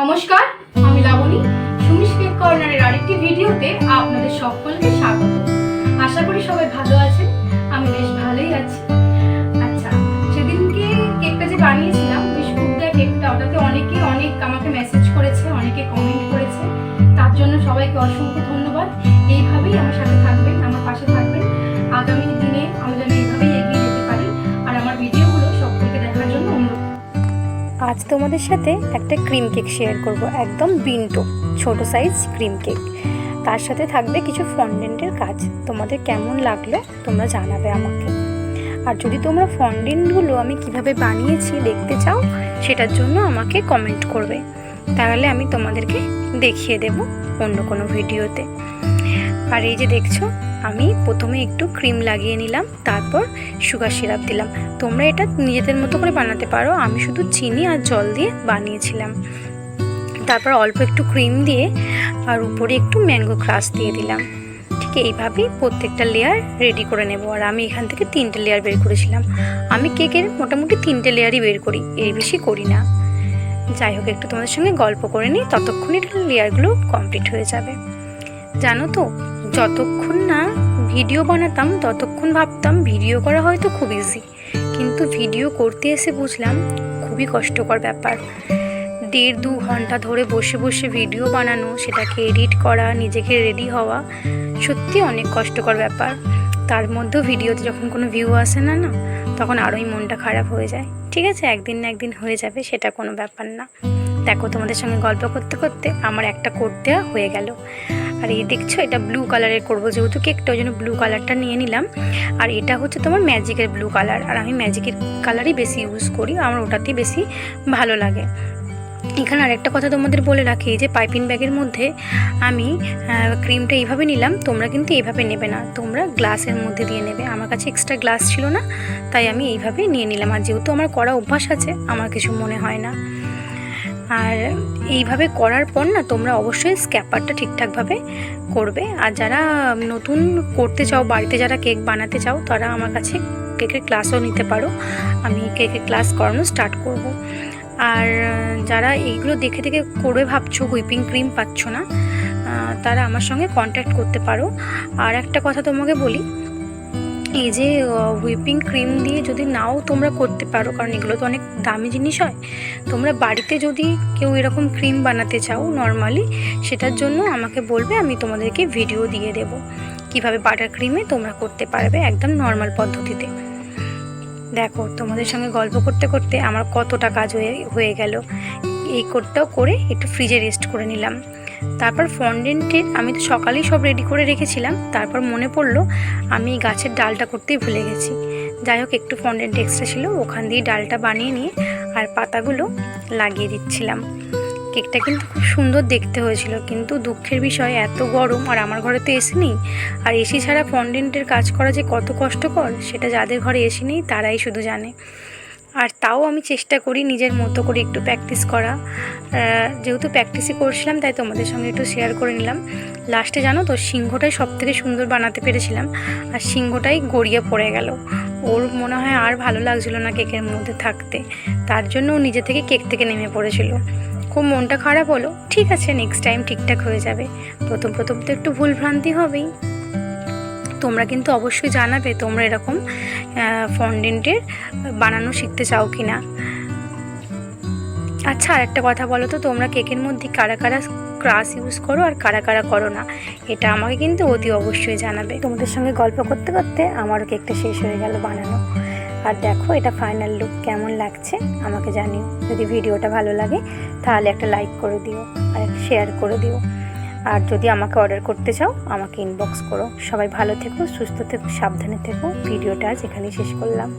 নমস্কার, আমি লাবণী। সুমিশ কেক কর্নারের আরেকটি ভিডিওতে আপনাদের সকলকে স্বাগত। আশা করি সবাই ভালো আছেন, আমি বেশ ভালোই আছি। আচ্ছা সেদিনকে কেকটা যে বানিয়েছিলাম বিস্কুটটা কেকটা ওটাতে অনেকে অনেক আমাকে মেসেজ করেছে, অনেকে কমেন্ট করেছে। তার জন্য সবাইকে অসংখ্য আজ তোমাদের সাথে একটা ক্রিম কেক শেয়ার করব, একদম বিন্টো, ছোট সাইজ ক্রিম কেক তার সাথে থাকবে কিছু ফন্ডেন্টের কাজ। তোমাদের কেমন লাগল তোমরা জানাবে আমাকে। আর যদি তোমরা ফন্ডেন্টগুলো আমি কীভাবে বানিয়েছি দেখতে চাও, সেটার জন্য আমাকে কমেন্ট করবে। তাহলে আমি তোমাদেরকে দেখিয়ে দেব অন্য কোনো ভিডিওতে আর এই যে দেখছ, আমি প্রথমে একটু ক্রিম লাগিয়ে নিলাম, তারপর সুগার সিরাপ দিলাম। তোমরা এটা নিজেদের মতো করে বানাতে পারো। আমি শুধু চিনি আর জল দিয়ে বানিয়েছিলাম। তারপর অল্প একটু ক্রিম দিয়ে আর উপরে একটু ম্যাঙ্গো ক্রাশ দিয়ে দিলাম। ঠিক এইভাবেই প্রত্যেকটা লেয়ার রেডি করে নেব। আর আমি এখান থেকে তিনটে লেয়ার বের করেছিলাম। আমি কেকের মোটামুটি তিনটে লেয়ারই বের করি, এর বেশি করি না। যাই হোক, একটু তোমাদের সঙ্গে গল্প করে নিই। ততক্ষণই লেয়ারগুলো কমপ্লিট হয়ে যাবে। জানো তো, যতক্ষণ না ভিডিও বানাতাম, ততক্ষণ ভাবতাম ভিডিও করা হয়তো খুব ইজি কিন্তু ভিডিও করতে এসে বুঝলাম খুবই কষ্টকর ব্যাপার। দেড় দু ঘণ্টা ধরে বসে বসে ভিডিও বানানো, সেটাকে এডিট করা, নিজেকে রেডি হওয়া, সত্যি অনেক কষ্টকর ব্যাপার। তার মধ্যেও ভিডিওতে যখন কোনো ভিউ আসে না না, তখন আরোই মনটা খারাপ হয়ে যায়। ঠিক আছে, একদিন না একদিন হয়ে যাবে, সেটা কোনো ব্যাপার না। দেখো তোমাদের সঙ্গে গল্প করতে করতে আমার একটা কোট দেওয়া হয়ে গেল। আর এই দেখছ, এটা ব্লু কালারের করব। যেহেতু কেকটা ওই জন্য ব্লু কালারটা নিয়ে নিলাম। আর এটা হচ্ছে তোমার ম্যাজিকের ব্লু কালার আর আমি ম্যাজিকের কালারই বেশি ইউজ করি, আমার ওটাতেই বেশি ভালো লাগে। এখানে আরেকটা কথা তোমাদের বলে রাখি যে পাইপিং ব্যাগের মধ্যে আমি ক্রিমটা এইভাবে নিলাম, তোমরা কিন্তু এইভাবে নেবে না। তোমরা গ্লাসের মধ্যে দিয়ে নেবে। আমার কাছে এক্সট্রা গ্লাস ছিল না, তাই আমি এইভাবে নিয়ে নিলাম। আর যেহেতু আমার করা অভ্যাস আছে, আমার কিছু মনে হয় না। আর এইভাবে করার পর না তোমরা অবশ্যই স্ক্যাপারটা ঠিকঠাকভাবে করবে। আর যারা নতুন করতে চাও, বাড়িতে যারা কেক বানাতে চাও, তারা আমার কাছে কেকের ক্লাসও নিতে পারো। আমি কেকের ক্লাস করানো স্টার্ট করব। আর যারা এইগুলো দেখে দেখে করে ভাবছ হুইপিং ক্রিম পাচ্ছ না তারা আমার সঙ্গে কন্ট্যাক্ট করতে পারো। আর একটা কথা তোমাকে বলি এই যে হুইপিং ক্রিম দিয়ে যদি নাও তোমরা করতে পারো, কারণ এগুলো তো অনেক দামি জিনিস হয়। তোমরা বাড়িতে যদি কেউ এরকম ক্রিম বানাতে চাও নর্মালি সেটার জন্য আমাকে বলবে, আমি তোমাদেরকে ভিডিও দিয়ে দেব। কীভাবে বাটার ক্রিমে তোমরা করতে পারবে একদম নর্মাল পদ্ধতিতে। দেখো, তোমাদের সঙ্গে গল্প করতে করতে আমার কতটা কাজ হয়ে হয়ে গেল। এই কোটটাও করে একটু ফ্রিজে রেস্ট করে নিলাম। তারপর ফন্ডেন্টের আমি তো সকালেই সব রেডি করে রেখেছিলাম। তারপর মনে পড়ল আমি গাছের ডালটা করতেই ভুলে গেছি। যাই হোক, একটু ফন্ডেন্ট এক্সট্রা ছিল, ওখান দিয়ে ডালটা বানিয়ে নিয়ে আর পাতাগুলো লাগিয়ে দিচ্ছিলাম। কেকটা কিন্তু খুব সুন্দর দেখতে হয়েছিল, কিন্তু দুঃখের বিষয়, এত গরম আর আমার ঘরে তো এসি নেই। আর এসি ছাড়া ফন্ডেন্টের কাজ করা যে কত কষ্টকর, সেটা যাদের ঘরে এসি নেই, তারাই শুধু জানে। আর তাও আমি চেষ্টা করি নিজের মতো করে একটু প্র্যাকটিস করা। যেহেতু প্র্যাকটিসই করছিলাম, তাই তোমাদের সঙ্গে একটু শেয়ার করে নিলাম। লাস্টে জানো তো, সিংহটাই সব থেকে সুন্দর বানাতে পেরেছিলাম, আর সিংহটাই গড়িয়ে পড়ে গেল। ওর মনে হয় আর ভালো লাগছিল না কেকের মধ্যে থাকতে। তার জন্য ও নিজে থেকে কেক থেকে নেমে পড়েছিল। খুব মনটা খারাপ হলো, ঠিক আছে নেক্সট টাইম ঠিকঠাক হয়ে যাবে। প্রথম প্রথম তো একটু ভুলভ্রান্তি হবেই। তোমরা কিন্তু অবশ্যই জানাবে তোমরা এরকম ফন্ডেন্টের বানানো শিখতে চাও কি না আচ্ছা আর একটা কথা বলো তো, তোমরা কেকের মধ্যে কারা কারা ক্রাশ ইউজ করো আর কারা কারা করো না? এটা আমাকে কিন্তু অতি অবশ্যই জানাবে। তোমাদের সঙ্গে গল্প করতে করতে আমারও কেকটা শেষ হয়ে গেল বানানো। আর দেখো, এটা ফাইনাল লুক কেমন লাগছে, আমাকে জানিও। যদি ভিডিওটা ভালো লাগে, তাহলে একটা লাইক করে দিও, আর শেয়ার করে দিও। আর যদি আমাকে অর্ডার করতে চাও, আমাকে ইনবক্স করো। সবাই ভালো থেকো, সুস্থ থেকো, সাবধানে থেকো। ভিডিওটা আজ এখানেই শেষ করলাম।